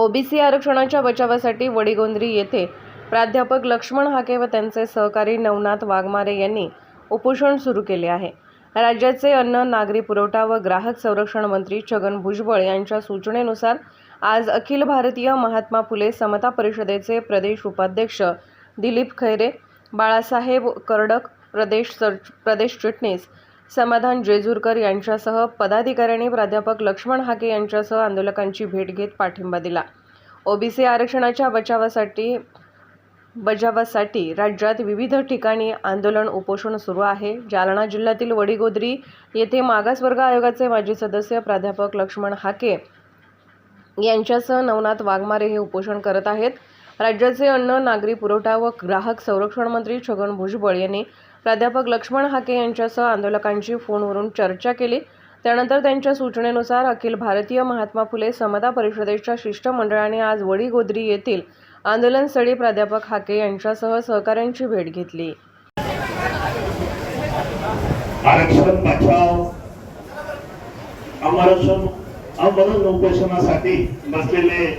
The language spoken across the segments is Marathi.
ओबीसी आरक्षणाच्या बचावासाठी वडीगोंद्री येथे प्राध्यापक लक्ष्मण हाके व त्यांचे सहकारी नवनाथ वाघमारे यांनी उपोषण सुरू केले आहे. राज्याचे अन्न नागरी पुरवठा व ग्राहक संरक्षण मंत्री छगन भुजबळ यांच्या सूचनेनुसार आज अखिल भारतीय महात्मा फुले समता परिषदेचे प्रदेश उपाध्यक्ष दिलीप खैरे बाळासाहेब कर्डक प्रदेश सर प्रदेश चिटणीस समाधान जेजूरकर यांच्यासह पदाधिकाऱ्यांनी प्राध्यापक लक्ष्मण हाके यांच्यासह आंदोलकांची भेट घेत पाठिंबा दिला. ओबीसी आरक्षणाच्या बचावासाठी बजावासाठी राज्यात विविध ठिकाणी आंदोलन उपोषण सुरू आहे. जालना जिल्ह्यातील वडीगोद्री येथे मागासवर्ग आयोगाचे माजी सदस्य प्राध्यापक लक्ष्मण हाके यांच्यासह नवनाथ वाघमारे हे उपोषण करत आहेत. राज्याचे अन्न नागरी पुरवठा व ग्राहक संरक्षण मंत्री छगन भुजबळ यांनी प्राध्यापक लक्ष्मण हाके यांच्यासह आंदोलकांची फोनवरून चर्चा केली. त्यानंतर त्यांच्या सूचनेनुसार अखिल भारतीय महात्मा फुले समता परिषदेच्या शिष्टमंडळाने आज वडीगोद्री येथील आंदोलनस्थळी प्राध्यापक हाके यांच्यासह सहकाऱ्यांची भेट घेतली. आरक्षण बचाव आरक्षण अमरण उपोषणासाठी बसलेले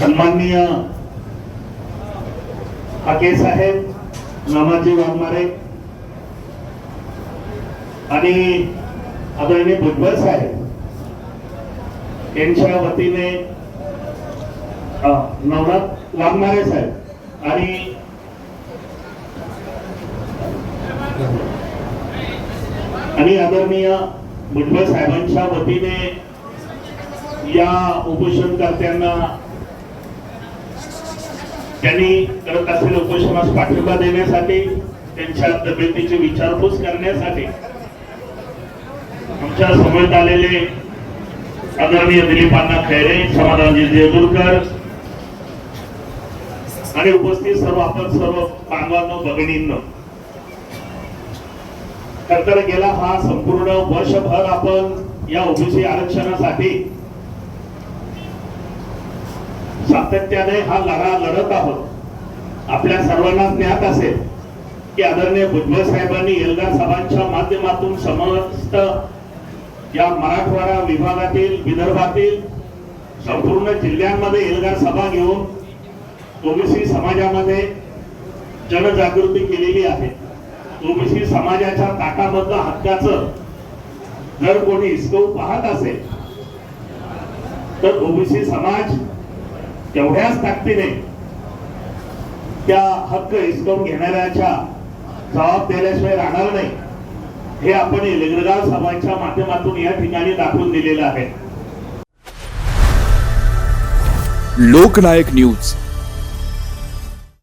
सन्माननीय काके साहेब नामाजी वाघमारे आणि आदरणीय भुजबळ साहेब यांच्या वतीने नवनाथ वाघमारे साहेब. आणि आणि आदरणीय भुजबळ साहेबांच्या वतीने या उपोषणकर्त्यांना त्यांनी करत असलेल्या उपोषणास पाठिंबा देण्यासाठी त्यांच्या तब्येतीची विचारपूस करण्यासाठी आमच्यासमोर आलेले आदरणीय दिलीपांना खैरे समाधानजी जेजुरकर आणि उपस्थित सर्व आपण सर्व बांधवांनो भगिनींनो. खर तर गेला हा संपूर्ण वर्षभर आपण या ओबीसी आरक्षणासाठी सातत्याने हा लढा लढत आहोत. आपल्या सर्वांना ज्ञात असेल की आदरणीय भुजबळ साहेबांनी एल्गार सभांच्या माध्यमातून समस्त या मराठवाडा विभागातील विदर्भातील संपूर्ण जिल्ह्यांमध्ये एल्गार सभा घेऊन ओबीसी समाजामध्ये जनजागृती केलेली आहे. ओबीसी समाजाच्या ताटामधलं हक्काचं जर कोणी हिसकवू पाहत असेल तर ओबीसी समाज तेवढ्याच ताकदीने त्या हक्क हिसकावून घेणाऱ्याच्या जबाब दिल्याशिवाय राहणार नाही. हे आपण लेगरगाव सभांच्या माध्यमातून या ठिकाणी दाखवून दिलेलं आहे. लोकनायक न्यूज.